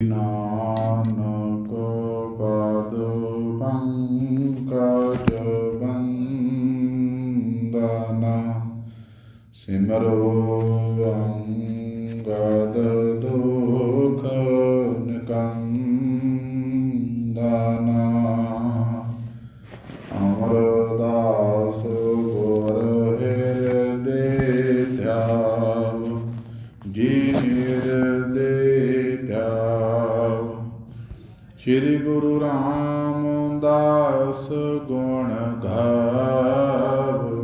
ਨਾਨਕ ਪਦ ਪੰਕਜ ਬੰਦਨ ਸਿਮਰੋ ਅੰਗਦ ਰਾਮਦਾਸ ਗੁਣ ਗਾਵੋ।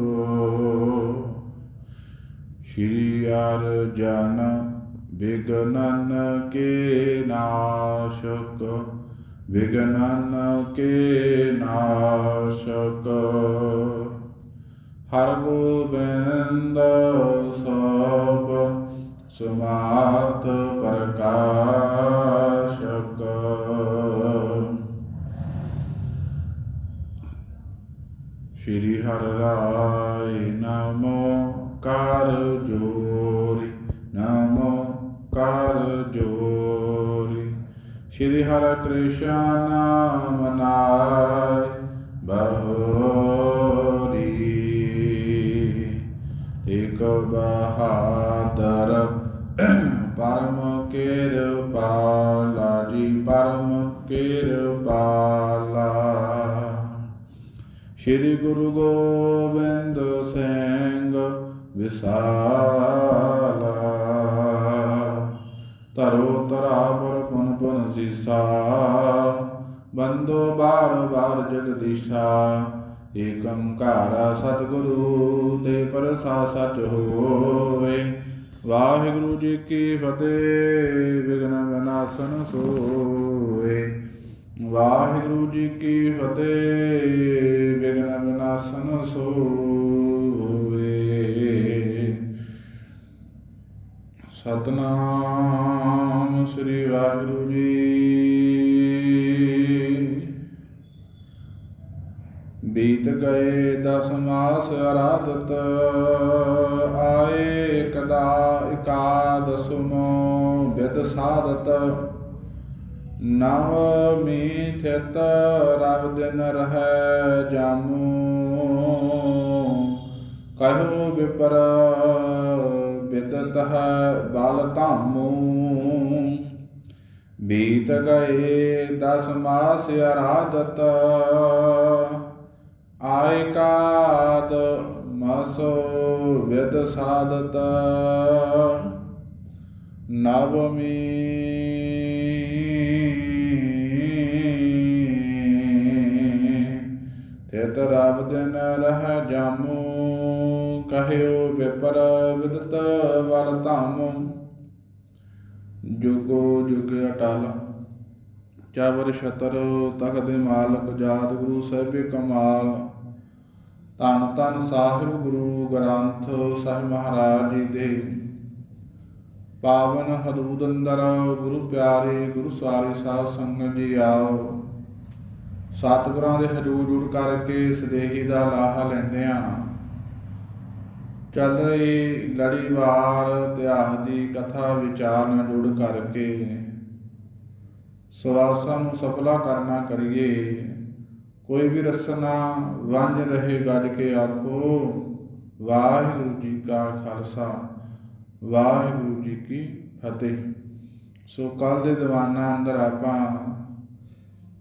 ਸ਼੍ਰੀ ਅਰਜਨ ਵਿਗਨਨ ਕੇ ਨਾਸ਼ਕ, ਵਿਗਨਨ ਕੇ ਨਾਸ਼ਕ। ਹਰ ਗੋਬਿੰਦ ਸਭ ਸੁਮਾਤ ਪ੍ਰਕਾਸ਼ਕ ਸ਼੍ਰੀ ਹਰਿ ਰਾਇ ਨਮੋ ਕਰ ਜੋਰੀ, ਨਮੋ ਕਰ ਜੋਰੀ। ਸ਼੍ਰੀ ਹਰਿ ਕ੍ਰਿਸ਼ਨ ਨਾਮ ਨਾਇ ਬਹੋਰੀ। ਇਕ ਬਹਾਦਰ ਸ਼੍ਰੀ ਗੁਰੂ ਗੋਬਿੰਦ ਸਿੰਘ ਵਿਸਾਲਾ। ਤਰੋ ਤਰਾ ਪਰ ਪੁਨ ਪੁਨ ਸੀਸਾ, ਬੰਦੋ ਬਾਰ ਬਾਰ ਜਗਦੀਸ਼ਾ। ਏਕੰਕਾਰ ਸਤਿਗੁਰੂ ਤੇ ਪਰਸਾ ਸਚ ਹੋਏ। ਵਾਹਿਗੁਰੂ ਜੀ ਕੀ ਫਤਿਹ ਵਿਗਨ ਵਿਨਾਸ਼ਨ ਸੋਏ। ਵਾਹਿਗੁਰੂ ਜੀ ਕੀ ਫਤਿਹ ਵਿਗਨ ਵਿਨਾਸ਼ਨ ਸੋਏ ਸਤਨਾਮ ਸ੍ਰੀ ਵਾਹਿਗੁਰੂ ਜੀ। ਬੀਤ ਗਏ ਦਸ ਮਾਸ ਅਰਾਧਤ, ਆਏ ਕਦਾ ਇਕਾਦਸਮੋ ਬਿਦ ਸਾਧਤ। ਨਵਮੀ ਥਿਤ ਰਵ ਦਿਨ ਰਹਿ ਜਾਮੂ। ਕਹਿਓ ਵਿਪਰ ਬਿਦਤ ਹੈ ਬਲ ਧਾਮੂ। ਬੀਤ ਗਏ ਦਸ ਮਾਸ ਅਰਾਧਤ। ਆਇ ਕਾਦ ਮਸੋ ਵਿਦ ਸਾਧਤ। ਨਵਮੀ ਤਿਤ ਰਬ ਦਿਨ ਰਹਿ ਜਾਮੂ। ਕਹਿਓ ਵਿਪਰ ਵਿਦਤ ਵਲ ਧਾਮੂ। ਜੁਗੋ ਜੁਗ ਅਟਲ। ਚਾਵਰ ਛਤਰ ਤਖ ਦੇ ਮਾਲਕ ਜਾਤ ਗੁਰੂ ਸਾਹਿਬੇ ਕਮਾਲ। ਧੰਨ ਧੰਨ ਸਾਹਿਬ ਗੁਰੂ ਗ੍ਰੰਥ ਸਾਹਿਬ ਮਹਾਰਾਜ ਜੀ ਦੇ। ਪਾਵਨ ਹਦੂਦ ਅੰਦਰ ਗੁਰੂ ਪਿਆਰੇ ਗੁਰੂ ਸਵਾਰੀ ਸਾਧ ਸੰਗਤ ਜੀ ਆਓ। ਸਤਿਗੁਰਾਂ ਦੇ ਹਜੂਰ ਜੂਰ ਕਰਕੇ ਸਦੇਹੀ ਦਾ ਲਾਹਾ ਲੈਂਦੇ ਆ ਚੱਲ ਰਹੀ ਲੜੀਵਾਰ ਇਤਿਹਾਸ ਦੀ ਕਥਾ ਵਿਚਾਰ ਨਾਲ ਜੁੜ ਕਰਕੇ ਸਵਾਸਾਂ ਨੂੰ ਸਫਲਾ ਕਰਨਾ ਕਰੀਏ। ਕੋਈ ਵੀ ਰਸਨਾ ਵੰਜ ਰਹੇ ਗੱਜ ਕੇ ਆਖੋ, ਵਾਹਿਗੁਰੂ ਜੀ ਕਾ ਖਾਲਸਾ, ਵਾਹਿਗੁਰੂ ਜੀ ਕੀ ਫਤਿਹ। ਸੋ ਕੱਲ ਦੇ ਦੀਵਾਨਾਂ ਅੰਦਰ ਆਪਾਂ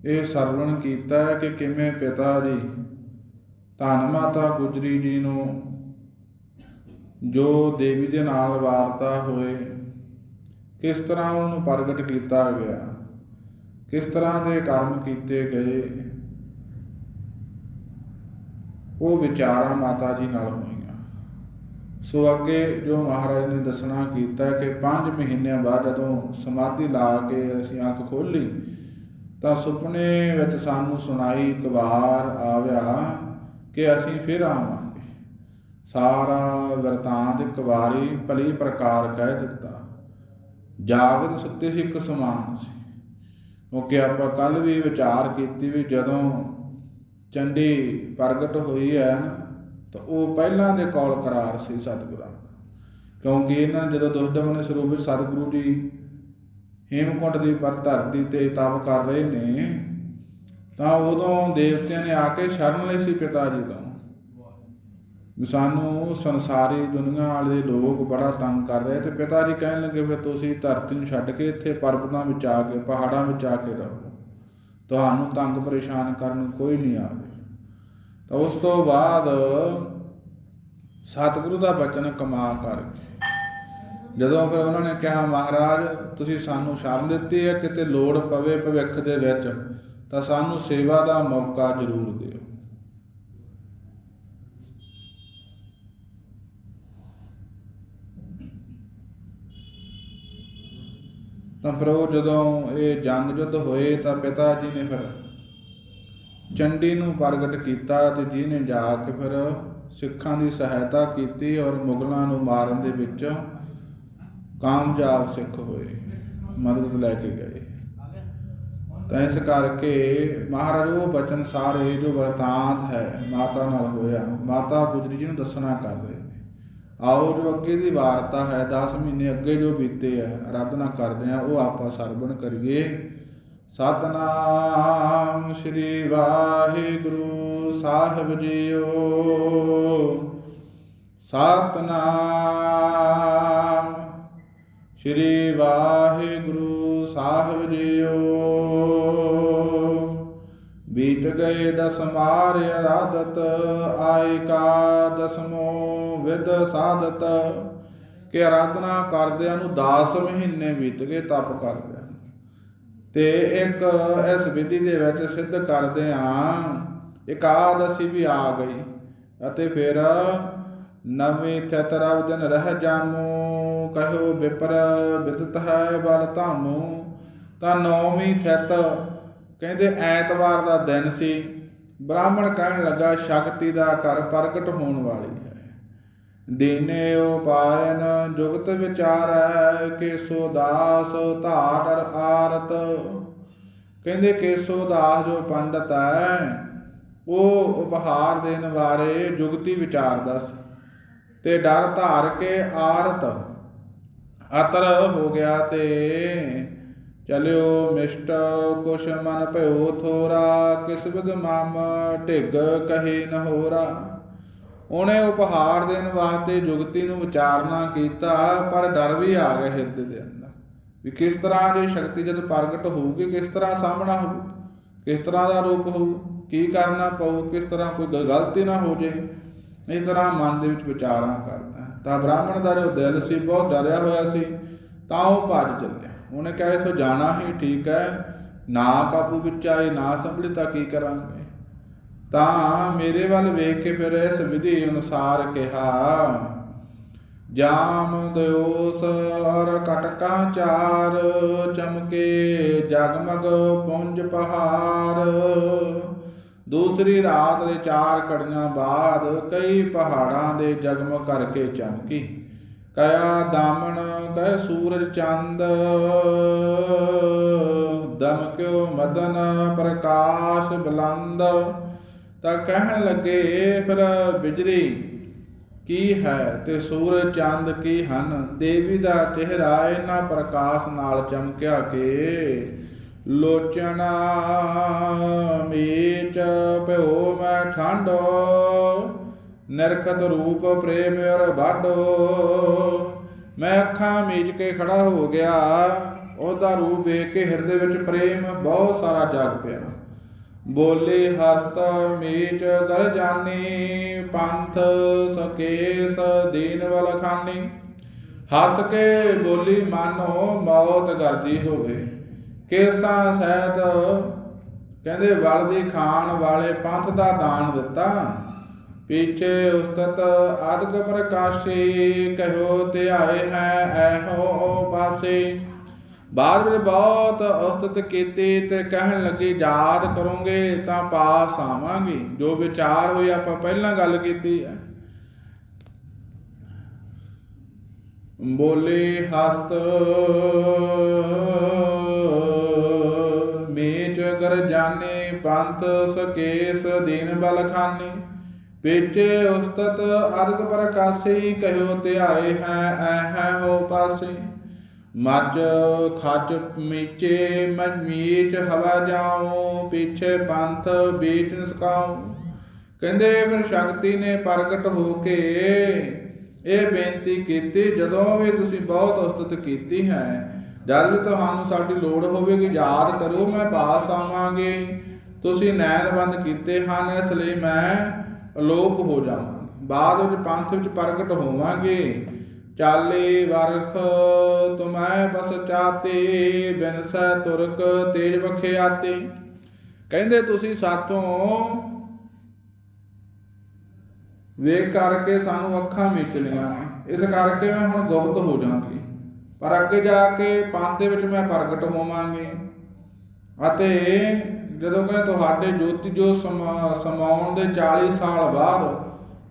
ਇਹ ਸਰਵਣ ਕੀਤਾ ਕਿ ਕਿਵੇਂ ਪਿਤਾ ਜੀ, ਧੰਨ ਮਾਤਾ ਗੁਜਰੀ ਜੀ ਨੂੰ ਜੋ ਦੇਵੀ ਦੇ ਨਾਲ ਵਾਰਤਾ ਹੋਏ, ਕਿਸ ਤਰ੍ਹਾਂ ਉਹਨੂੰ ਪ੍ਰਗਟ ਕੀਤਾ ਗਿਆ, ਕਿਸ ਤਰ੍ਹਾਂ ਦੇ ਕਰਮ ਕੀਤੇ ਗਏ, ਉਹ ਵਿਚਾਰਾਂ ਮਾਤਾ ਜੀ ਨਾਲ ਹੋਈਆਂ। ਸੋ ਅੱਗੇ ਜੋ ਮਹਾਰਾਜ ਨੇ ਦੱਸਣਾ ਕੀਤਾ ਕਿ 5 ਮਹੀਨਿਆਂ ਬਾਅਦ ਜਦੋਂ ਸਮਾਧੀ ਲਾ ਕੇ ਅਸੀਂ ਅੱਖ ਖੋਲੀ ਤਾਂ ਸੁਪਨੇ ਵਿੱਚ ਸਾਨੂੰ ਸੁਣਾਈ ਇੱਕ ਵਾਰ ਆਵਿਆ ਕਿ ਅਸੀਂ ਫਿਰ ਆਵਾਂਗੇ। ਸਾਰਾ ਵਰਤਾਂਤ ਇੱਕ ਵਾਰੀ ਭਲੀ ਪ੍ਰਕਾਰ ਕਹਿ ਦਿੱਤਾ। ਜਾਗਤ ਸੁੱਤੇ ਸੀ ਇੱਕ ਸਮਾਨ ਸੀ। ਕਿਉਂਕਿ ਆਪਾਂ ਕੱਲ ਵੀ ਵਿਚਾਰ ਕੀਤੀ ਵੀ ਜਦੋਂ ਚੰਡੀ ਪ੍ਰਗਟ ਹੋਈ ਹੈ ਨਾ, ਤਾਂ ਉਹ ਪਹਿਲਾਂ ਦੇ ਕੌਲ ਕਰਾਰ ਸੀ ਸਤਿਗੁਰਾਂ ਦਾ। ਕਿਉਂਕਿ ਇਹਨਾਂ ਜਦੋਂ ਦੁਸ਼ਦਮਨ ਨੇ ਸਰੂਪ ਵਿੱਚ ਸਤਿਗੁਰੂ ਜੀ ਹੇਮਕੁੰਟ ਦੀ ਪਰ ਧਰਤੀ ਤੇ ਤਪ ਕਰ ਰਹੇ ਨੇ, ਤਾਂ ਉਦੋਂ ਦੇਵਤਿਆਂ ਨੇ ਆ ਕੇ ਸ਼ਰਨ ਲਈ ਸੀ ਪਿਤਾ ਜੀ ਤੋਂ ਸਾਨੂੰ ਸੰਸਾਰੀ ਦੁਨੀਆ ਵਾਲੇ ਲੋਕ ਬੜਾ ਤੰਗ ਕਰ ਰਹੇ। ਤੇ ਪਿਤਾ ਜੀ ਕਹਿਣ ਲੱਗੇ, ਫਿਰ ਤੁਸੀਂ ਧਰਤੀ ਨੂੰ ਛੱਡ ਕੇ ਇੱਥੇ ਪਰਬਤਾਂ ਵਿੱਚ ਆ ਕੇ, ਪਹਾੜਾਂ ਵਿੱਚ ਆ ਕੇ ਰਹੋ। ਤੁਹਾਨੂੰ ਤੰਗ ਪਰੇਸ਼ਾਨ ਕਰਨ ਕੋਈ ਨਹੀਂ ਆਵੇ। ਤਾਂ ਉਸ ਤੋਂ ਬਾਅਦ ਸਤਿਗੁਰੂ ਦਾ ਬਚਨ ਕਮਾ ਕਰਕੇ ਜਦੋਂ ਫਿਰ ਉਹਨਾਂ ਨੇ ਕਿਹਾ, ਮਹਾਰਾਜ, ਤੁਸੀਂ ਸਾਨੂੰ ਸ਼ਰਨ ਦਿੱਤੀ ਹੈ, ਕਿਤੇ ਲੋੜ ਪਵੇ ਭਵਿੱਖ ਦੇ ਵਿੱਚ, ਤਾਂ ਸਾਨੂੰ ਸੇਵਾ ਦਾ ਮੌਕਾ ਜ਼ਰੂਰ ਦਿਓ। ਤਾਂ ਫਿਰ ਉਹ ਜਦੋਂ ਇਹ ਜੰਗ ਯੁੱਧ ਹੋਏ, ਤਾਂ ਪਿਤਾ ਜੀ ਨੇ ਫਿਰ ਚੰਡੀ ਨੂੰ ਪ੍ਰਗਟ ਕੀਤਾ ਤੇ ਜਿਹਨੇ ਜਾ ਕੇ ਫਿਰ ਸਿੱਖਾਂ ਦੀ ਸਹਾਇਤਾ ਕੀਤੀ ਔਰ ਮੁਗਲਾਂ ਨੂੰ ਮਾਰਨ ਦੇ ਵਿੱਚ ਕਾਮਯਾਬ ਸਿੱਖ ਹੋਏ, ਮਦਦ ਲੈ ਕੇ ਗਏ। ਤਾਂ ਇਸ ਕਰਕੇ ਮਹਾਰਾਜ, ਉਹ ਬਚਨ ਸਾਰੇ ਜੋ ਵਰਤਾਂਤ ਹੈ, ਮਾਤਾ ਨਾਲ ਹੋਇਆ। ਮਾਤਾ ਗੁਜਰੀ ਜੀ ਨੂੰ ਦੱਸਣਾ ਕਰ ਰਹੇ ਨੇ। ਆਓ ਜੋ ਅੱਗੇ ਦੀ ਵਾਰਤਾ ਹੈ 10 ਮਹੀਨੇ ਅੱਗੇ ਜੋ ਬੀਤੇ ਹੈ ਆਰਾਧਨਾ ਕਰਦੇ ਆ, ਉਹ ਆਪਾਂ ਸਰਵਣ ਕਰੀਏ। ਸਤਨਾਮ ਸ੍ਰੀ ਵਾਹਿਗੁਰੂ ਸਾਹਿਬ ਜੀਓ। ਸਤਨਾਮ ਸ੍ਰੀ ਵਾਹਿਗੁਰੂ ਸਾਹਿਬ ਜੀਓ। ਬੀਤ ਗਏ ਦਸ ਅਰਾਧਤ ਆਈ ਕਾ ਦਸਮੋ ਵਿਦ ਸਾਧਤ। ਕਿ ਆਰਾਧਨਾ ਕਰਦਿਆਂ ਨੂੰ 10 ਮਹੀਨੇ ਬੀਤ ਗਏ ਤਪ ਕਰਦਿਆਂ ਤੇ ਇੱਕ ਇਸ ਵਿਧੀ ਦੇ ਵਿੱਚ ਸਿੱਧ ਕਰਦੇ ਆ ਇਕਾਦਸ਼ੀ ਵੀ ਆ ਗਈ। ਅਤੇ ਫਿਰ ਨਵੇਂ ਥਿਤ ਰਵ ਦਿਨ ਰਹਿ ਜਾਮੋ। ਕਹਿਓ ਵਿਪਰ ਵਿਦਤ ਹੈ ਬਲ ਧਾਮੋ, ਤਾਂ ਨੌਵੀਂ ਥਿਤ ਕਹਿੰਦੇ ਐਤਵਾਰ ਦਾ ਦਿਨ ਸੀ, ਬ੍ਰਾਹਮਣ ਕਹਿਣ ਲੱਗਾ, ਸ਼ਕਤੀ ਦਾ ਘਰ ਪ੍ਰਗਟ ਹੋਣ ਵਾਲੀ ਹੈ। ਦੀਨੇ ਉਪਾਇਨ ਜੁਗਤ ਵਿਚਾਰੈ, ਕੇਸੋ ਦਾਸ ਧਾਰ ਆਰਤ। ਕਹਿੰਦੇ ਕੇਸੋ ਦਾਸ ਜੋ ਪੰਡਤ ਹੈ, ਉਹ ਉਪਹਾਰ ਦੇਣ ਬਾਰੇ ਜੁਗਤੀ ਵਿਚਾਰਦਾ ਸੀ, ਤੇ ਡਰ ਧਾਰ ਕੇ ਆਰਤ ਅਤਰ ਹੋ ਗਿਆ ਤੇ ਚਲਿਓ ਮਿਸ਼ਟ ਕੁਛ ਮਨ ਭਇਓ ਥੋਰਾ, ਕਿਸ ਵਿਦ ਮਮ ਢਿੱਗ ਕਹੇ ਨ ਹੋਰਾ। ਉਹਨੇ ਉਪਹਾਰ ਦੇਣ ਵਾਸਤੇ ਜੁਗਤੀ ਨੂੰ ਵਿਚਾਰਨਾ ਕੀਤਾ, ਪਰ ਡਰ ਵੀ ਆ ਗਿਆ ਹਿਰਦੇ ਦੇ ਅੰਦਰ। ਵੀ ਕਿਸ ਤਰ੍ਹਾਂ ਜੇ ਸ਼ਕਤੀ ਜਦ ਪ੍ਰਗਟ ਹੋਊਗੀ, ਕਿਸ ਤਰ੍ਹਾਂ ਸਾਹਮਣਾ ਹੋਊ? ਕਿਸ ਤਰ੍ਹਾਂ ਦਾ ਰੂਪ ਹੋਊ? ਕੀ ਕਰਨਾ ਪਊ? ਕਿਸ ਤਰ੍ਹਾਂ ਕੋਈ ਗ- ਗਲਤੀ ਨਾ ਹੋ ਜੇ ਇਸ ਤਰ੍ਹਾਂ ਮਨ ਦੇ ਵਿੱਚ ਵਿਚਾਰਾਂ ਕਰਦਾ ਤਾਂ ਬ੍ਰਾਹਮਣ ਦਾ ਜੋ ਦਿਲ ਸੀ, ਬਹੁਤ ਡਰਿਆ ਹੋਇਆ ਸੀ, ਤਾਂ ਉਹ ਭੱਜ ਚੱਲਿਆ। ਉਹਨੇ ਕਿਹਾ, ਇਥੋਂ ਜਾਣਾ ਹੀ ਠੀਕ ਹੈ, ਨਾ ਕਾਬੂ ਵਿੱਚ ਆਏ, ਨਾ ਸੰਭਲੇ ਤਾਂ ਕੀ ਕਰਾਂਗੇ? ਤਾਂ ਮੇਰੇ ਵੱਲ ਵੇਖ ਕੇ ਫਿਰ ਇਸ ਵਿਧੀ ਅਨੁਸਾਰ ਕਿਹਾ, ਜਾਮ ਦਿਓਸ ਔਰ ਕਟਕਾਂ ਚਾਰ, ਚਮਕੇ ਜਗਮਗ ਪੁੰਜ ਪਹਾਰ। ਦੂਸਰੀ ਰਾਤ ਦੇ ਚਾਰ ਕੜੀਆਂ ਬਾਅਦ ਕਈ ਪਹਾੜਾਂ ਦੇ ਜਗਮ ਕਰਕੇ ਚਮਕੀ। ਕਇਆ ਦਾਮਣ ਕਹਿ ਸੂਰਜ ਚੰਦ ਦਮਕਿਓ ਮਦਨ ਪ੍ਰਕਾਸ਼ ਬਲੰਦ। ਤਾਂ ਕਹਿਣ ਲੱਗੇ, ਫਿਰ ਬਿਜਲੀ, ਕੀ ਹੈ ਤੇ ਸੂਰਜ ਚੰਦ ਕੀ ਹਨ? ਦੇਵੀ ਦਾ ਚਿਹਰਾ ਇਹਨਾਂ ਪ੍ਰਕਾਸ਼ ਨਾਲ ਚਮਕਿਆ ਕੇ ਲੋਚਣਾ ਮੀਚ ਭਇਓ ਮੈਂ ਠੰਡੋ, ਨਿਰਖਤ ਰੂਪ ਪ੍ਰੇਮ ਅਰ ਬਾਡੋ ਮੈਂ ਅੱਖਾਂ ਮੀਚ ਕੇ ਖੜਾ ਹੋ ਗਿਆ, ਉਹਦਾ ਰੂਪ ਵੇਖ ਕੇ ਹਿਰਦੇ ਵਿੱਚ ਪ੍ਰੇਮ ਬਹੁਤ ਸਾਰਾ ਜਾਗ ਪਿਆ। ਬੋਲੇ ਹਸਤ ਮੀਚ ਕਰ ਜਾਨੀ, ਪੰਥ ਸਕੇਸ ਦੀਨ ਵਲ ਖਾਨੀ ਹੱਸ ਕੇ ਬੋਲੀ, ਮਾਨੋ ਮੌਤ ਗਰਜੀ ਹੋਵੇ। ਕੇਸਾਂ ਸਹਿਤ, ਕਹਿੰਦੇ ਵਲ ਦੀ ਖਾਣ ਵਾਲੇ ਪੰਥ ਦਾ ਦਾਨ ਦਿੱਤਾ। ਪੀਛੇ ਉਸਤਤ ਆਦਿਕ ਪ੍ਰਕਾਸ਼ੀ, ਕਹਿਓ ਧਿਆਏ ਹੈ ਐਹੋ ਪਾਸੇ ਬਾਅਦ ਵਿੱਚ ਬਹੁਤ ਉਸਤਤ ਕੀਤੀ ਤੇ ਕਹਿਣ ਲੱਗੀ, ਯਾਦ ਕਰੋਗੇ ਤਾਂ ਪਾਸ ਆਵਾਂਗੇ। ਜੋ ਵਿਚਾਰ ਹੋਈ, ਆਪਾਂ ਪਹਿਲਾਂ ਗੱਲ ਕੀਤੀ ਹੈ। ਬੋਲੇ ਹਸਤ ਕਰ ਪੰਥ ਸਕੇਸ ਦੀਨ ਬਲ ਖਾਨੀ। ਪੇਚੇ ਉਸਤਤ ਅਰਗ ਪ੍ਰਕਾਸ਼ੀ, ਕਹਿਓ ਧਿਆਏ ਹੈ, ਐ ਹੈ ਹੋ ਪਾਸੇ। ਮੱਚ ਖੱਚ ਮੀਚੇ ਮੀਚ ਹਵਾ ਜਾਉ, ਪਿੱਛੇ ਪੰਥ ਬੀਚ ਨਸਕਾਉ। ਕਹਿੰਦੇ ਫਿਰ ਸ਼ਕਤੀ ਨੇ ਪ੍ਰਗਟ ਹੋ ਕੇ ਇਹ ਬੇਨਤੀ ਕੀਤੀ, ਜਦੋਂ ਵੀ ਤੁਸੀਂ ਬਹੁਤ ਉਸਤਤ ਕੀਤੀ ਹੈ ਜਦ ਵੀ ਤੁਹਾਨੂੰ ਸਾਡੀ ਲੋੜ ਹੋਵੇਗੀ, ਯਾਦ ਕਰੋ ਮੈਂ ਪਾਸ ਆਵਾਂਗੇ। ਤੁਸੀਂ ਨੈਣ ਬੰਦ ਕੀਤੇ ਹਨ, ਇਸ ਲਈ ਮੈਂ ਅਲੋਪ ਹੋ ਜਾਵਾਂ। ਬਾਅਦ ਵਿੱਚ ਪੰਥ ਵਿੱਚ ਪ੍ਰਗਟ ਹੋਵਾਂਗੇ। ਚਾਲੇ ਵਰਖ ਤੁਮੈ ਬਸ ਬਿਨਸੈ ਤੁਰਕ ਤੇਜ ਬਖਿਆਤੇ ਕਹਿੰਦੇ ਤੁਸੀਂ ਸਾਥੋਂ ਵੇਖ ਕਰਕੇ ਸਾਨੂੰ ਅੱਖਾਂ ਮੀਚ ਲੀਆਂ ਇਸ ਕਰਕੇ ਮੈਂ ਹੁਣ ਗੁਪਤ ਹੋ ਜਾਵਾਂਗੀ। ਪਰ ਅੱਗੇ ਜਾ ਕੇ ਪੰਥ ਦੇ ਵਿੱਚ ਮੈਂ ਪ੍ਰਗਟ ਹੋਵਾਂਗੀ। ਅਤੇ ਜਦੋਂ ਕਹਿੰਦੇ ਤੁਹਾਡੇ ਜੋਤੀ ਜੋ ਸਮਾਉਣ ਦੇ 40 ਸਾਲ ਬਾਅਦ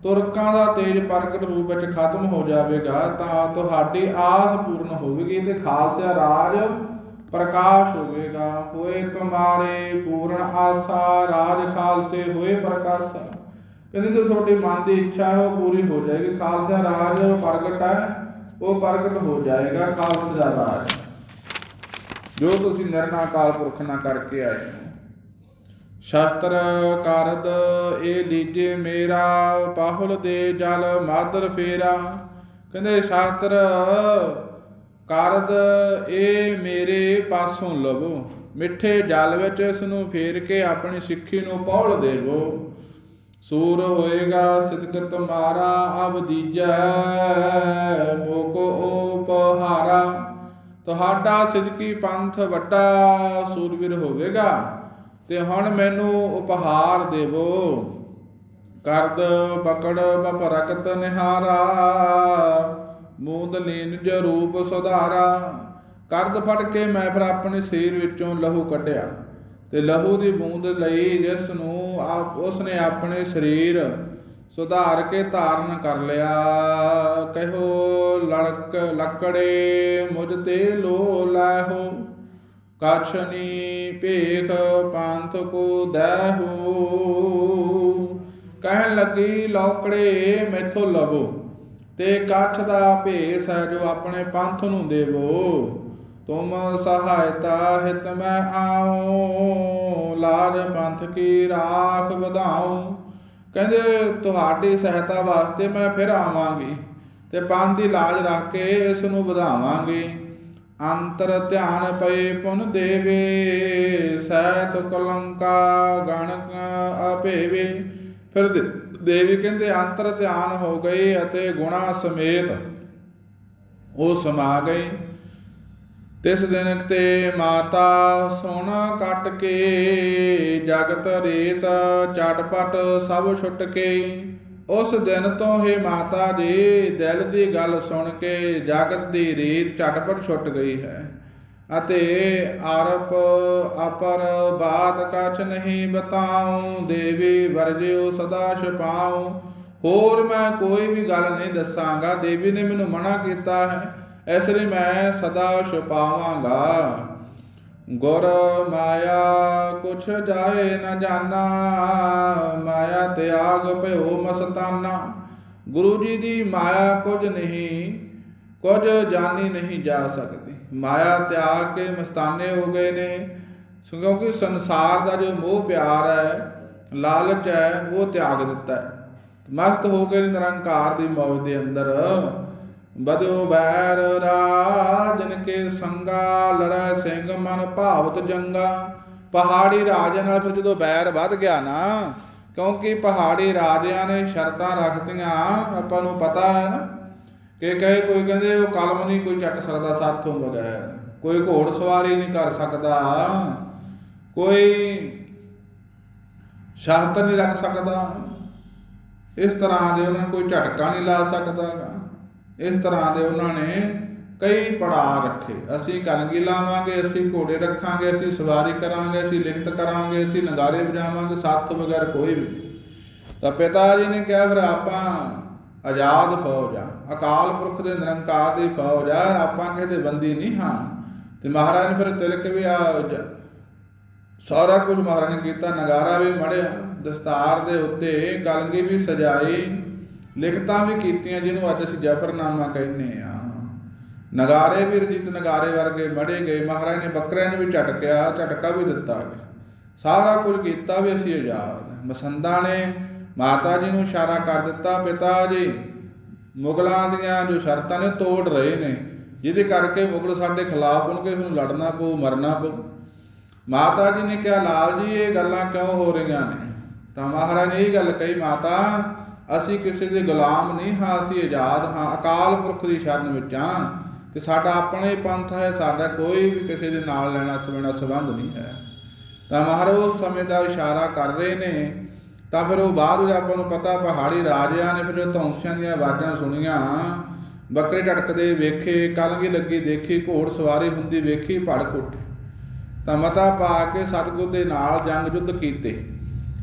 ਤੁਰਕਾਂ ਦਾ ਤੇਜ ਪ੍ਰਗਟ ਰੂਪ ਵਿੱਚ ਖਤਮ ਹੋ ਜਾਵੇਗਾ, ਤਾਂ ਤੁਹਾਡੀ ਆਸ ਪੂਰਨ ਹੋਵੇਗੀ ਤੇ ਖਾਲਸਾ ਰਾਜ ਪ੍ਰਕਾਸ਼ ਹੋਵੇਗਾ। ਹੋਏ ਤੁਮਾਰੇ ਪੂਰਨ ਆਸਾ, ਰਾਜ ਖਾਲਸੇ ਹੋਏ ਪ੍ਰਕਾਸ਼ਾ ਕਹਿੰਦੇ ਜੋ ਤੁਹਾਡੀ ਮਨ ਦੀ ਇੱਛਾ ਹੈ ਉਹ ਪੂਰੀ ਹੋ ਜਾਏਗੀ। ਖਾਲਸਾ ਰਾਜ ਪ੍ਰਗਟ ਹੈ। ਉਹ ਪ੍ਰਗਟ ਹੋ ਜਾਏਗਾ ਖਾਲਸੇ ਦਾ ਰਾਜ ਜੋ ਤੁਸੀਂ ਨਿਰਣਾ ਕਾਲ ਪੁਰਖ ਨਾਲ ਕਰਕੇ ਆਏ ਹੋ। ਸ਼ਾਸਤਰ ਕਰਦ ਇਹ ਲੀਜੇ ਮੇਰਾ ਪਾਹੁਲ ਦੇ ਜਲ ਮਾਦਰ ਫੇਰਾ। ਕਹਿੰਦੇ ਸ਼ਾਸਤਰ ਕਾਰਦ ਇਹ ਮੇਰੇ ਪਾਸੋਂ ਲਵੋ। ਮਿੱਠੇ ਜਲ ਵਿੱਚ ਇਸ ਨੂੰ ਫੇਰ ਕੇ ਆਪਣੀ ਸਿੱਖੀ ਨੂੰ ਪੌਲ ਦੇਵੋ। ਸੂਰ ਹੋਏਗਾ ਸਿਦਕਤ ਮਾਰਾ, ਅਬ ਦੀਜੈ ਮੋਕੋ ਉਪਹਾਰਾ। ਤੁਹਾਡਾ ਸਿਦਕੀ ਪੰਥ ਵੱਡਾ, ਸੂਰਵੀਰ ਹੋਵੇਗਾ, ਤੇ ਹੁਣ ਮੈਨੂੰ ਉਪਹਾਰ ਦੇਵੋ। ਕਰਦ ਪਕੜ ਬਪਰਕਤ ਨਿਹਾਰਾ, ਮੂੰਦ ਲੀਨ ਜ ਰੂਪ ਸੁਧਾਰਾ। ਕਰਦ ਫੜ ਕੇ ਮੈਂ ਫਿਰ ਆਪਣੇ ਸਰੀਰ ਵਿੱਚੋਂ ਲਹੂ ਕੱਢਿਆ, ਤੇ ਲਹੂ ਦੀ ਬੂੰਦ ਲਈ ਜਿਸ ਨੂੰ ਆਪ ਉਸ ਆਪਣੇ ਸਰੀਰ ਸੁਧਾਰ ਕੇ ਧਾਰਨ ਕਰ ਲਿਆ। ਕਹਿਓ, ਲੜਕ, ਲੱਕੜੇ ਮੁਝ ਤੇ ਲੋ ਲਾਹੋ ਕਛਨੀ ਭੇਖ ਪੰਥ ਕੋ ਦਹਿਓ। ਕਹਿਣ ਲੱਗੀ, ਲੋਕੜੇ ਮੈਥੋਂ ਲਵੋ, ਤੇ ਕੱਛ ਦਾ ਭੇਸ ਹੈ ਜੋ ਆਪਣੇ ਪੰਥ ਨੂੰ ਦੇਵੋ। ਤੁਮ ਸਹਾਇਤਾ ਹਿਤ ਮੈਂ ਆਉ, ਲਾਜ ਪੰਥ ਕੀ ਰਾਖ ਵਧਾਉ। ਕਹਿੰਦੇ ਤੁਹਾਡੀ ਸਹਾਇਤਾ ਵਾਸਤੇ ਮੈਂ ਫਿਰ ਆਵਾਂਗੀ ਤੇ ਪੰਥ ਦੀ ਲਾਜ ਰੱਖ ਕੇ ਇਸ ਨੂੰ ਵਧਾਵਾਂਗੇ। ਅੰਤਰ ਧਿਆਨ ਪਏ ਪੁਨ ਦੇਵੇ, ਸਹਿਤ ਕਲੰਕਾ ਗਣਕ ਅਭੇਵੇ। ਫਿਰ ਦੇਵੀ ਕਹਿੰਦੇ ਅੰਤਰ ਧਿਆਨ ਹੋ ਗਈ ਅਤੇ ਗੁਣਾ ਸਮੇਤ ਉਹ ਸਮਾ ਗਈ। ਤਿਸ ਦਿਨ ਤੇ ਮਾਤਾ ਸੋਨਾ ਕੱਟ ਕੇ, ਜਗਤ ਰੇਤ ਚਟਪਟ ਸਭ ਛੁੱਟ ਕੇ। ਉਸ ਦਿਨ ਤੋਂ ਹੀ ਮਾਤਾ ਜੀ, ਦਿਲ ਦੀ ਗੱਲ ਸੁਣ ਕੇ ਜਗਤ ਦੀ ਰੀਤ ਝਟਪਟ ਛੁੱਟ ਗਈ ਹੈ। ਅਤੇ ਆਰਪ ਅਪਰ ਬਾਤ ਕਛ ਨਹੀਂ ਬਤਾਉ, ਦੇਵੀ ਵਰਜਿਓ ਸਦਾ ਛਪਾਉ। ਹੋਰ ਮੈਂ ਕੋਈ ਵੀ ਗੱਲ ਨਹੀਂ ਦੱਸਾਂਗਾ, ਦੇਵੀ ਨੇ ਮੈਨੂੰ ਮਨਾ ਕੀਤਾ ਹੈ। ਇਸ ਲਈ ਮੈਂ ਸਦਾ ਛੁਪਾਵਾਂਗਾ। ਗੁਰ ਮਾਇਆ ਕੁਛ ਜਾਏ ਨਾ ਜਾਣਾ, ਮਾਇਆ ਤਿਆਗ ਭਇਓ ਮਸਤਾਨਾ। ਗੁਰੂ ਜੀ ਦੀ ਮਾਇਆ ਕੁਝ ਨਹੀਂ, ਕੁਝ ਜਾਣੀ ਨਹੀਂ ਜਾ ਸਕਦੀ। ਮਾਇਆ ਤਿਆਗ ਕੇ ਮਸਤਾਨੇ ਹੋ ਗਏ ਨੇ, ਕਿਉਂਕਿ ਸੰਸਾਰ ਦਾ ਜੋ ਮੋਹ ਪਿਆਰ ਹੈ, ਲਾਲਚ ਹੈ, ਉਹ ਤਿਆਗ ਦਿੱਤਾ ਹੈ। ਮਸਤ ਹੋ ਕੇ ਨਿਰੰਕਾਰ ਦੀ ਮੌਜ ਦੇ ਅੰਦਰ ਬਦਿਓ ਬੈਰ ਰਾਜਨ ਕੇ ਸੰਗਾ ਲੜੈ ਸਿੰਘ ਮਨ ਭਾਵਤ ਜੰਗਾ। ਪਹਾੜੀ ਰਾਜਿਆਂ ਨਾਲ ਫਿਰ ਜਦੋਂ ਬੈਰ ਵੱਧ ਗਿਆ ਨਾ, ਕਿਉਂਕਿ ਪਹਾੜੀ ਰਾਜਿਆਂ ਨੇ ਸ਼ਰਤਾਂ ਰੱਖਤੀਆਂ, ਆਪਾਂ ਨੂੰ ਪਤਾ ਹੈ ਨਾ, ਕਿ ਕਹੇ ਕੋਈ ਕਹਿੰਦੇ ਉਹ ਕਲਮ ਨਹੀਂ, ਕੋਈ ਚੱਕ ਸਕਦਾ, ਸਾਥੋਂ ਬਗੈਰ। ਕੋਈ ਘੋੜ ਸਵਾਰੀ ਨਹੀਂ ਕਰ ਸਕਦਾ, ਕੋਈ ਸ਼ਰਤ ਨਹੀਂ ਰੱਖ ਸਕਦਾ। ਇਸ ਤਰ੍ਹਾਂ ਦੇ ਉਹਨਾਂ ਕੋਈ ਝਟਕਾ ਨਹੀਂ ਲਾ ਸਕਦਾ। ਇਸ ਤਰ੍ਹਾਂ ਦੇ ਉਹਨਾਂ ਨੇ ਕਈ ਪੜਾਅ ਰੱਖੇ। ਅਸੀਂ ਕਲਗੀ ਲਾਵਾਂਗੇ, ਅਸੀਂ ਘੋੜੇ ਰੱਖਾਂਗੇ, ਅਸੀਂ ਸਵਾਰੀ ਕਰਾਂਗੇ, ਅਸੀਂ ਲਿਖਤ ਕਰਾਂਗੇ, ਅਸੀਂ ਨਗਾਰੇ ਵਜਾਵਾਂਗੇ, ਸਾਥ ਬਗੈਰ ਕੋਈ ਵੀ ਤਾਂ ਪਿਤਾ ਜੀ ਨੇ ਕਿਹਾ ਫਿਰ ਆਪਾਂ ਆਜ਼ਾਦ ਫੌਜ ਆ। ਅਕਾਲ ਪੁਰਖ ਦੇ ਨਿਰੰਕਾਰ ਦੀ ਫੌਜ ਆ, ਆਪਾਂ ਕਿਤੇ ਬੰਦੀ ਨਹੀਂ ਹਾਂ। ਤੇ ਮਹਾਰਾਜ ਨੇ ਫਿਰ ਤਿਲਕ ਵੀ ਆ, ਜ- ਸਾਰਾ ਕੁਝ ਮਹਾਰਾਜ ਨੇ ਕੀਤਾ, ਨਗਾਰਾ ਵੀ ਮੜਿਆ, ਦਸਤਾਰ ਦੇ ਉੱਤੇ ਕਲਗੀ ਵੀ ਸਜਾਈ ਲਿਖਤਾਂ ਵੀ ਕੀਤੀਆਂ ਜਿਹਨੂੰ ਅੱਜ ਅਸੀਂ ਜਫਰਨਾਮਾ ਕਹਿੰਦੇ ਆ। ਨਗਾਰੇ ਵੀ ਰਜੀਤ ਨਗਾਰੇ ਵਰਗੇ ਮੜੇ ਗਏ, ਮਹਾਰਾਜ ਨੇ ਬੱਕਰਿਆਂ ਨੂੰ ਵੀ ਝਟਕਿਆ, ਝਟਕਾ ਵੀ ਦਿੱਤਾ। ਗਿਆ ਸਾਰਾ ਕੁਝ ਕੀਤਾ ਵੀ ਅਸੀਂ ਆਜ਼ਾਦ। ਹਾਂ। ਮਸੰਦਾ ਨੇ ਮਾਤਾ ਜੀ ਨੂੰ ਇਸ਼ਾਰਾ ਕਰ ਦਿੱਤਾ, ਪਿਤਾ ਜੀ, ਮੁਗਲਾਂ ਦੀਆਂ ਜੋ ਸ਼ਰਤਾਂ ਨੇ ਤੋੜ ਰਹੇ ਨੇ, ਜਿਹਦੇ ਕਰਕੇ ਮੁਗਲ ਸਾਡੇ ਖਿਲਾਫ ਹੋਣਗੇ, ਹੁਣ ਲੜਨਾ ਪਊ, ਮਰਨਾ ਪਊ। ਮਾਤਾ ਜੀ ਨੇ ਕਿਹਾ, ਲਾਲ ਜੀ, ਇਹ ਗੱਲਾਂ ਕਿਉਂ ਹੋ ਰਹੀਆਂ ਨੇ? ਤਾਂ ਮਹਾਰਾਜ ਨੇ ਇਹ ਗੱਲ ਕਹੀ, ਮਾਤਾ ਅਸੀਂ ਕਿਸੇ ਦੇ ਗੁਲਾਮ ਨਹੀਂ ਹਾਂ, ਅਸੀਂ ਆਜ਼ਾਦ ਹਾਂ, ਅਕਾਲ ਪੁਰਖ ਦੀ ਸ਼ਰਨ ਵਿੱਚ ਹਾਂ। ਤੇ ਸਾਡਾ ਆਪਣਾ ਹੀ ਪੰਥ ਹੈ, ਸਾਡਾ ਕੋਈ ਵੀ ਕਿਸੇ ਦੇ ਨਾਲ ਲੈਣਾ ਸਵੇਣਾ ਸੰਬੰਧ ਨਹੀਂ ਹੈ। ਤਾਂ ਮਹਾਰਾਜ ਉਸ ਸਮੇਂ ਦਾ ਇਸ਼ਾਰਾ ਕਰ ਰਹੇ ਨੇ। ਤਾਂ ਫਿਰ ਉਹ ਬਾਅਦ ਆਪਾਂ ਨੂੰ ਪਤਾ, ਪਹਾੜੀ ਰਾਜਿਆਂ ਨੇ ਫਿਰ ਜੋ ਧੌਂਸਿਆਂ ਦੀਆਂ ਆਵਾਜ਼ਾਂ ਸੁਣੀਆਂ। ਬੱਕਰੇ ਢਟਕਦੇ ਵੇਖੇ, ਕਲਗੀ ਲੱਗੀ ਦੇਖੀ, ਘੋੜ ਸਵਾਰੀ ਹੁੰਦੀ ਵੇਖੀ, ਭੜਕ ਉੱਠੇ। ਤਾਂ ਮਤਾ ਪਾ ਕੇ ਸਤਿਗੁਰ ਦੇ ਨਾਲ ਜੰਗ ਯੁੱਧ ਕੀਤੇ।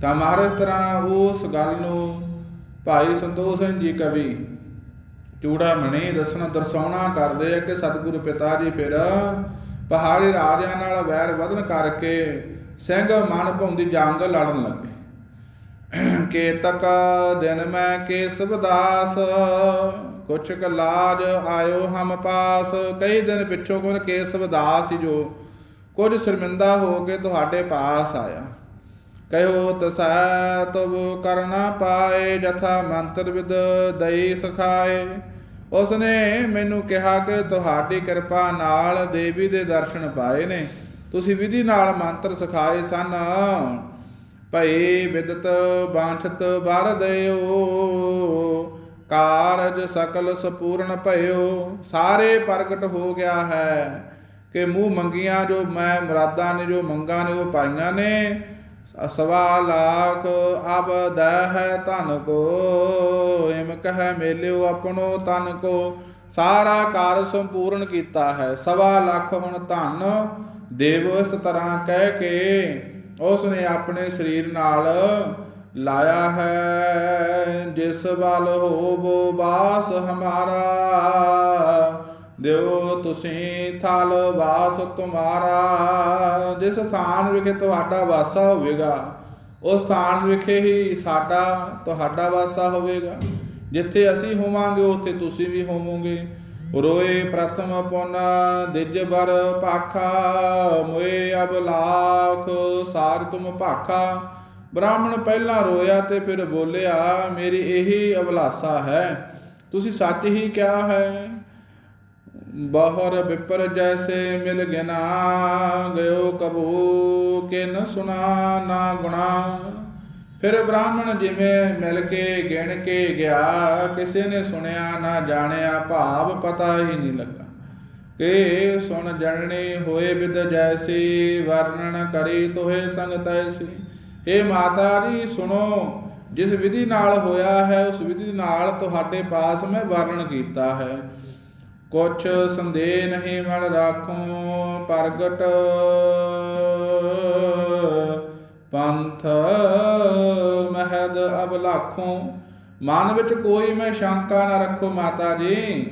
ਤਾਂ ਮਹਾਰਾਜ ਤਰ੍ਹਾਂ ਉਸ ਗੱਲ ਨੂੰ ਭਾਈ ਸੰਤੋਖ ਸਿੰਘ ਜੀ ਕਵੀ, ਚੂੜਾ ਮਣੀ ਦੱਸਣਾ ਦਰਸਾਉਣਾ ਕਰਦੇ ਆ ਕਿ ਸਤਿਗੁਰੂ ਪਿਤਾ ਜੀ ਫਿਰ ਪਹਾੜੀ ਰਾਜਿਆਂ ਨਾਲ ਵੈਰ ਵਧਨ ਕਰਕੇ ਸਿੰਘ ਮਨ ਭਉਂਦੀ ਜੰਗ ਲੜਨ ਲੱਗੇ। ਕੇਤਕ ਦਿਨ ਮੈਂ ਕੇਸਵ ਦਾਸ ਕੁਛ ਕ ਲਾਜ ਆਇਓ ਹਮ ਪਾਸ। ਕਈ ਦਿਨ ਪਿੱਛੋਂ ਕੋਨ ਕੇਸਵ ਦਾਸ ਜੋ, ਕੁਝ ਸ਼ਰਮਿੰਦਾ ਹੋ ਕੇ ਤੁਹਾਡੇ ਪਾਸ ਆਇਆ। ਕਹਿਓ ਤਸੈ ਤਬ ਕਰਨਾ ਪਾਏ ਜਥਾ ਮੰਤਰ ਵਿਦ ਦਈ ਸਖਾਏ। ਉਸਨੇ ਮੈਨੂੰ ਕਿਹਾ ਕਿ ਤੁਹਾਡੀ ਕਿਰਪਾ ਨਾਲ ਦੇਵੀ ਦੇ ਦਰਸ਼ਨ ਪਾਏ ਨੇ। ਤੁਸੀਂ ਵਿਧੀ ਨਾਲ ਮੰਤਰ ਸਿਖਾਏ ਸਨ। ਭਈ ਵਿਦਤ ਬਾਂਛਤ ਵਰ ਦਿਓ, ਕਾਰਜ ਸਕਲ ਸਪੂਰਨ ਭਇਓ। ਸਾਰੇ ਪ੍ਰਗਟ ਹੋ ਗਿਆ ਹੈ ਕਿ ਮੂੰਹ ਮੰਗੀਆਂ ਜੋ ਮੈਂ, ਮੁਰਾਦਾਂ ਨੇ ਜੋ ਮੰਗਾਂ ਨੇ ਉਹ ਪਾਈਆਂ ਨੇ। ਸਵਾ ਲਾਖ ਅਬ ਹੈ ਧਨ ਕੋ, ਇਮ ਕਹੈ ਮੇਲਿਓ ਆਪਣੋ ਤਨ ਕੋ। ਸਾਰਾ ਕਾਰਜ ਸੰਪੂਰਨ ਕੀਤਾ ਹੈ, ਸਵਾ ਲੱਖ ਹੁਣ ਧਨ ਦੇਵ ਇਸ ਤਰ੍ਹਾਂ ਕਹਿ ਕੇ ਉਸ ਨੇ ਆਪਣੇ ਸਰੀਰ ਨਾਲ ਲਾਇਆ ਹੈ। ਜਿਸ ਬਲ ਹੋਵੋ ਬਾਸ ਹਮਾਰਾ ਦਿਓ ਤੁਸੀਂ ਥਲ ਵਾਸ ਤੁਮਾਰਾ, ਜਿਸ ਸਥਾਨ ਵਿਖੇ ਤੁਹਾਡਾ ਵਾਸਾ ਹੋਵੇਗਾ, ਉਸ ਸਥਾਨ ਵਿਖੇ ਹੀ ਸਾਡਾ ਤੁਹਾਡਾ ਵਾਸਾ ਹੋਵੇਗਾ। ਜਿੱਥੇ ਅਸੀਂ ਹੋਵਾਂਗੇ, ਉੱਥੇ ਤੁਸੀਂ ਵੀ ਹੋਵੋਗੇ। ਰੋਏ ਪ੍ਰਥਮ ਪੁਨ, ਦਿਜ ਬਰ ਭਾਖਾ, ਮੋਏ ਅਬ ਲਾਖ, ਸਾਰ ਤੁਮ ਭਾਖਾ। ਬ੍ਰਾਹਮਣ ਪਹਿਲਾਂ ਰੋਇਆ ਤੇ ਫਿਰ ਬੋਲਿਆ, ਮੇਰੀ ਇਹੀ ਅਭਲਾਸਾ ਹੈ। ਤੁਸੀਂ ਸੱਚ ਹੀ ਕਿਹਾ ਹੈ ਬਾਹਰ ਵਿਪਰ ਜੈਸੇ ਮਿਲ ਗਿਨਾ, ਗਇਓ ਕਬੂ ਕਿਨ ਸੁਨਾ ਨਾ ਗੁਣਾ। ਫਿਰ ਬ੍ਰਾਹਮਣ ਜਿਵੇਂ ਮਿਲ ਕੇ, ਗਿਣ ਕੇ ਗਿਆ, ਕਿਸੇ ਨੇ ਸੁਣਿਆ, ਨਾ ਜਾਣਿਆ, ਭਾਵ ਪਤਾ ਹੀ ਨਹੀਂ ਲੱਗਾ। ਕੇ ਸੁਣ ਜਣਨੀ ਹੋਏ ਵਿਦ ਜੈਸੀ, ਵਰਣਨ ਕਰੀ ਤੋਹੇ ਸੰਗ ਤੈਸੀ। ਇਹ ਮਾਤਾ ਜੀ ਸੁਣੋ, ਜਿਸ ਵਿਧੀ ਨਾਲ ਹੋਇਆ ਹੈ, ਉਸ ਵਿਧੀ ਨਾਲ ਤੁਹਾਡੇ ਪਾਸ ਮੈਂ ਵਰਣਨ ਕੀਤਾ ਹੈ। ਕੁਛ ਸੰਦੇ ਨਹੀਂ ਮਨ ਰਾਖੋ, ਪ੍ਰਗਟ ਪੰਥ ਮਹਦ ਅਬ ਲਾਖੋਂ। ਮਨ ਵਿੱਚ ਕੋਈ ਮੈਂ ਸ਼ੰਕਾ ਨਾ ਰੱਖੋ ਮਾਤਾ ਜੀ।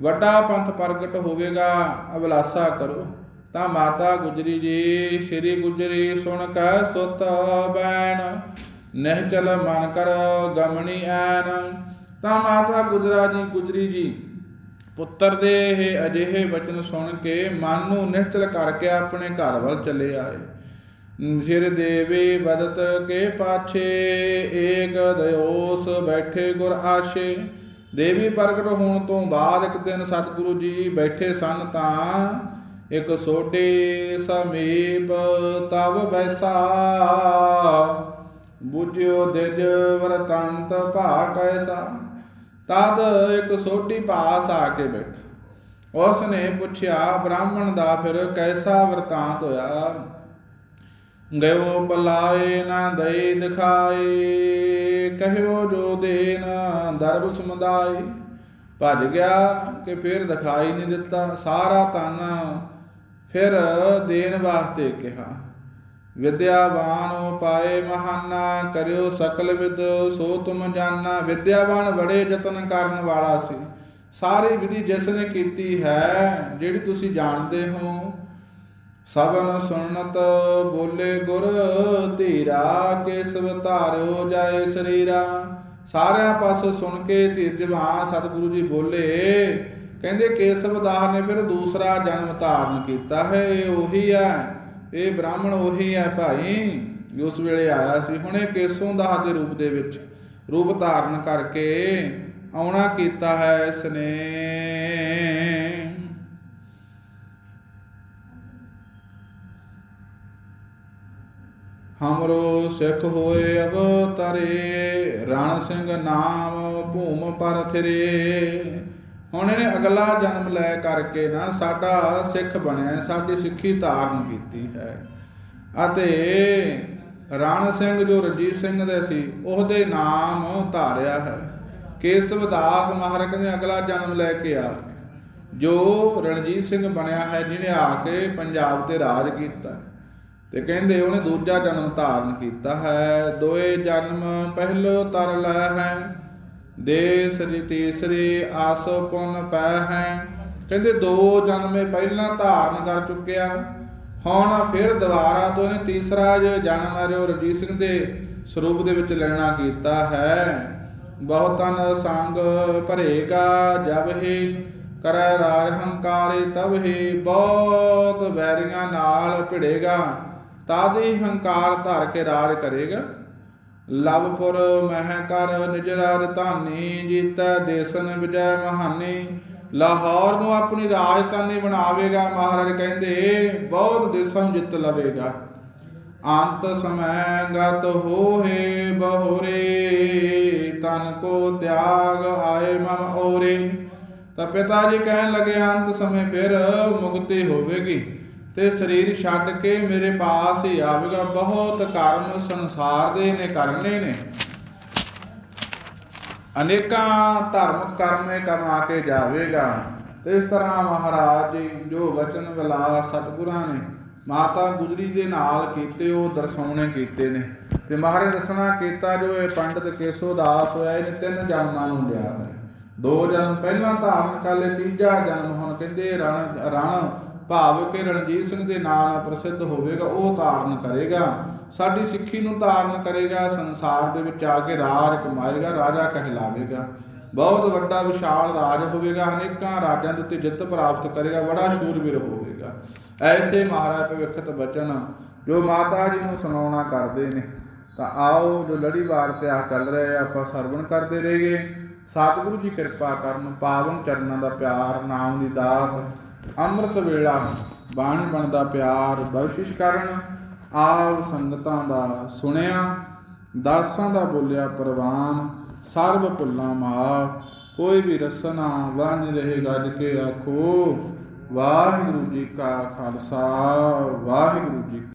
ਵੱਡਾ ਪੰਥ ਪ੍ਰਗਟ ਹੋਵੇਗਾ ਅਬਲਾਸਾ ਕਰੋ। ਤਾਂ ਮਾਤਾ ਗੁਜਰੀ ਜੀ, ਸ੍ਰੀ ਗੁਜਰੀ ਸੁਣ ਕੈ ਸੁਤ ਬੈਣ। ਨਹਿ ਚਲ ਮਨ ਕਰ ਗਮਣੀ ਐਨ। ਤਾਂ ਮਾਤਾ ਗੁਜਰਾ ਜੀ, ਗੁਜਰੀ ਜੀ ਪੁੱਤਰ ਦੇ ਇਹ ਅਜਿਹੇ ਵਚਨ ਸੁਣ ਕੇ ਮਨ ਨੂੰ ਨਿਸ਼ਚਲ ਕਰਕੇ ਆਪਣੇ ਘਰ ਵੱਲ ਚਲੇ ਆਏ। ਸਿਰ ਦੇਵੇ ਬਦਤ ਕੇ ਪਾਛੇ, ਏਕ ਦਿਓਸ ਬੈਠੇ ਗੁਰ ਆਸ਼ੇ। ਦੇਵੀ ਪ੍ਰਗਟ ਹੋਣ ਤੋਂ ਬਾਅਦ ਇੱਕ ਦਿਨ ਸਤਿਗੁਰੂ ਜੀ ਬੈਠੇ ਸਨ ਤਾਂ ਇੱਕ ਸੋਡੇ ਸਮੀਪ ਤਵ ਬੈਸਾ। ਬੁਝਿਓ ਦਿਜ ਵਰਤੰਤ ਭਾ ਕੈਸਾ ਤਦ ਇੱਕ ਸੋਢੀ ਪਾਸ ਆ ਕੇ ਬੈਠਾ। ਉਸ ਨੇ ਪੁੱਛਿਆ, ਬ੍ਰਾਹਮਣ ਦਾ ਫਿਰ ਕੈਸਾ ਵਰਤਾਂਤ ਹੋਇਆ? ਗਇਓ ਪਲਾਏ ਨਾ ਦਈ ਦਿਖਾਏ, ਕਹਿਓ ਜੋ ਦੇਨ ਦਰਬ ਸਮੁਦਾਇ ਭੱਜ ਗਿਆ ਕਿ ਫਿਰ ਦਿਖਾਈ ਨਹੀਂ ਦਿੱਤਾ। ਸਾਰਾ ਤਨ ਫਿਰ ਦੇਣ ਵਾਸਤੇ ਕਿਹਾ। ਵਿਦਿਆਵਾਨ ਪਾਏ ਮਹਾਨਾ, ਕਰਿਓ ਸਕਲ ਵਿਦ, ਸੋ ਤੁਮ ਜਾਣਾ। ਵਿਦਿਆਵਾਨ ਬੜੇ ਯਤਨ ਕਰਨ ਵਾਲਾ ਸੀ। ਸਾਰੀ ਵਿਧੀ ਜਿਸ ਨੇ ਕੀਤੀ ਹੈ, ਜਿਹੜੀ ਤੁਸੀਂ ਜਾਣਦੇ ਹੋ ਸਭਨ ਸੁਣਤ ਬੋਲੇ ਗੁਰ, ਧੀਰਾ ਕੇਸਵ ਧਾਰਿਓ ਜਾਏ ਸਰੀਰਾ। ਸਾਰਿਆਂ ਪਾਸੋਂ ਸੁਣ ਕੇ ਧੀਰ ਜਵਾਨ ਸਤਿਗੁਰੂ ਜੀ ਬੋਲੇ, ਕਹਿੰਦੇ ਕੇਸਵ ਦਾਸ ਨੇ ਫਿਰ ਦੂਸਰਾ ਜਨਮ ਧਾਰਨ ਕੀਤਾ ਹੈ, ਇਹ ਉਹੀ ਹੈ। ਇਹ ਬ੍ਰਾਹਮਣ ਉਹੀ ਹੈ ਭਾਈ, ਉਸ ਵੇਲੇ ਆਇਆ ਸੀ। ਹੁਣ ਇਹ ਕੇਸੋਂ ਦਾਸ ਦੇ ਰੂਪ ਦੇ ਵਿੱਚ, ਰੂਪ ਧਾਰਨ ਕਰਕੇ ਆਉਣਾ ਕੀਤਾ ਹੈ ਇਸ ਨੇ ਹਮਰੋ ਸਿੱਖ ਹੋਏ ਅਵਤਰੇ, ਰਣ ਸਿੰਘ ਨਾਮ ਭੂਮ ਪਰ ਥਿਰੇ। ਹੁਣ ਇਹਨੇ ਅਗਲਾ ਜਨਮ ਲੈ ਕਰਕੇ ਨਾ ਸਾਡਾ ਸਿੱਖ ਬਣਿਆ, ਸਾਡੀ ਸਿੱਖੀ ਧਾਰਨ ਕੀਤੀ ਹੈ। ਅਤੇ ਰਣ ਸਿੰਘ ਜੋ ਰਣਜੀਤ ਸਿੰਘ ਦੇ ਸੀ, ਉਹਦੇ ਨਾਮ ਧਾਰਿਆ ਹੈ। ਕੇਸਵ ਦਾਸ ਮਹਾਰਾਜ ਨੇ ਅਗਲਾ ਜਨਮ ਲੈ ਕੇ ਆ ਜੋ ਰਣਜੀਤ ਸਿੰਘ ਬਣਿਆ ਹੈ, ਜਿਹਨੇ ਆ ਕੇ ਪੰਜਾਬ ਤੇ ਰਾਜ ਕੀਤਾ ਤੇ ਕਹਿੰਦੇ ਉਹਨੇ ਦੂਜਾ ਜਨਮ ਧਾਰਨ ਕੀਤਾ ਹੈ। ਦੋਏ ਜਨਮ ਪਹਿਲੋ ਤਰ ਲੈ ਹੈ ਦੇਸ ਰੀ ਤੀਸਰੀ ਆਸ ਪੁੰਨ ਪੈ ਹੈ। ਕਹਿੰਦੇ ਦੋ ਜਨਮੇ ਪਹਿਲਾਂ ਧਾਰਨ ਕਰ ਚੁੱਕਿਆ। ਹੁਣ ਫਿਰ ਦੁਬਾਰਾ ਤੋਂ ਇਹਨੇ ਤੀਸਰਾ ਜੋ ਜਨਮ ਹੈ ਜੋ ਰਣਜੀਤ ਸਿੰਘ ਦੇ ਸਰੂਪ ਦੇ ਵਿੱਚ ਲੈਣਾ ਕੀਤਾ ਹੈ। ਬਹੁਤਨ ਸੰਗ ਭਰੇਗਾ ਜਬ ਹੀ, ਕਰੈ ਰਾਜ ਹੰਕਾਰੇ ਤਬ ਹੀ। ਬਹੁਤ ਵੈਰੀਆਂ ਨਾਲ ਭਿੜੇਗਾ, ਤਦ ਹੀ ਹੰਕਾਰ ਧਰ ਕੇ ਰਾਜ ਕਰੇਗਾ। ਲਵਪੁਰ ਮਹਿ ਕਰ ਨਿਜ ਰਾਜ ਜੀਤੈ ਦੇਸਨ ਵਿਜੈ ਮਹਾਨੀ। ਲਾਹੌਰ ਨੂੰ ਆਪਣੀ ਰਾਜਧਾਨੀ ਬਣਾਵੇਗਾ, ਮਹਾਰਾਜ ਕਹਿੰਦੇ ਬਹੁਤ ਦੇਸਾਂ ਨੂੰ ਜਿੱਤ ਲਵੇਗਾ। ਅੰਤ ਸਮੈ ਗਤ ਹੋਏ ਬਹੁਰੇ ਤਨ ਕੋ ਤਿਆਗ ਆਏ ਮਮ ਔਰੇ। ਤਾਂ ਪਿਤਾ ਜੀ ਕਹਿਣ ਲੱਗੇ, ਅੰਤ ਸਮੇਂ ਫਿਰ ਮੁਕਤੀ ਹੋਵੇਗੀ। ਤੇ ਸਰੀਰ ਛੱਡ ਕੇ ਮੇਰੇ ਪਾਸ ਹੀ ਆਵੇਗਾ ਬਹੁਤ ਕਰਮ ਸੰਸਾਰ ਦੇ ਨੇ ਕਰਨੇ ਨੇ। ਅਨੇਕਾਂ ਧਰਮ ਕਰਮੇ ਕਮਾ ਕੇ ਜਾਵੇਗਾ। ਇਸ ਤਰ੍ਹਾਂ ਮਹਾਰਾਜ ਜੀ ਜੋ ਵਚਨ ਵਿਲਾਸ ਸਤਿਗੁਰਾਂ ਨੇ ਮਾਤਾ ਗੁਜਰੀ ਦੇ ਨਾਲ ਕੀਤੇ, ਉਹ ਦਰਸਾਉਣੇ ਕੀਤੇ ਨੇ। ਤੇ ਮਹਾਰਾਜ ਦੱਸਣਾ ਕੀਤਾ, ਜੋ ਇਹ ਪੰਡਤ ਕੇਸੋ ਦਾਸ ਹੋਇਆ, ਇਹਨੇ ਤਿੰਨ ਜਨਮਾਂ ਨੂੰ ਲਿਆ। ਹੈ ਦੋ ਜਨਮ ਪਹਿਲਾਂ ਧਾਰਨ ਕਰ ਲਏ, ਤੀਜਾ ਜਨਮ ਹੁਣ ਕਹਿੰਦੇ ਰਣ ਰਣ ਭਾਵ ਕਿ ਰਣਜੀਤ ਸਿੰਘ ਦੇ ਨਾਂ ਨਾਲ ਪ੍ਰਸਿੱਧ ਹੋਵੇਗਾ, ਉਹ ਧਾਰਨ ਕਰੇਗਾ। ਸਾਡੀ ਸਿੱਖੀ ਨੂੰ ਧਾਰਨ ਕਰੇਗਾ, ਸੰਸਾਰ ਦੇ ਵਿੱਚ ਆ ਕੇ ਰਾਜ ਕਮਾਏਗਾ, ਰਾਜਾ ਕਹਿਲਾਵੇਗਾ। ਬਹੁਤ ਵੱਡਾ, ਵਿਸ਼ਾਲ ਰਾਜ ਹੋਵੇਗਾ, ਅਨੇਕਾਂ ਰਾਜਾਂ ਦੇ ਉੱਤੇ ਜਿੱਤ ਪ੍ਰਾਪਤ ਕਰੇਗਾ, ਬੜਾ ਸ਼ੂਰਵੀਰ ਹੋਵੇਗਾ। ਐਸੇ ਮਹਾਰਾਜ ਭਵਿੱਖਤ ਬਚਨ ਜੋ ਮਾਤਾ ਜੀ ਨੂੰ ਸੁਣਾਉਣਾ ਕਰਦੇ ਨੇ। ਤਾਂ ਆਓ, ਜੋ ਲੜੀਵਾਰ ਤੇ ਆ ਚੱਲ ਰਹੇ ਆਪਾਂ ਸਰਵਣ ਕਰਦੇ ਰਹੀਏ। ਸਤਿਗੁਰੂ ਜੀ ਕਿਰਪਾ ਕਰਨ, ਪਾਵਨ ਚਰਨਾਂ ਦਾ ਪਿਆਰ, ਨਾਮ ਦੀ ਦਾਤ ਅੰਮ੍ਰਿਤ ਵੇਲਾ, ਬਾਣੀ ਬਣਦਾ ਪਿਆਰ, ਬਖਸ਼ਿਸ਼ ਕਰਨ, ਆਪ ਸੰਗਤਾਂ ਦਾ ਸੁਣਿਆ, ਦਾਸਾਂ ਦਾ ਬੋਲਿਆ ਪ੍ਰਵਾਨ, ਸਰਬ ਭੁੱਲਾਂ ਮਾਫ, ਕੋਈ ਵੀ ਰਸਨਾ ਵਨ ਰਹੇ ਗੱਜ ਕੇ ਆਖੋ, ਵਾਹਿਗੁਰੂ ਜੀ ਕਾ ਖਾਲਸਾ, ਵਾਹਿਗੁਰੂ ਜੀ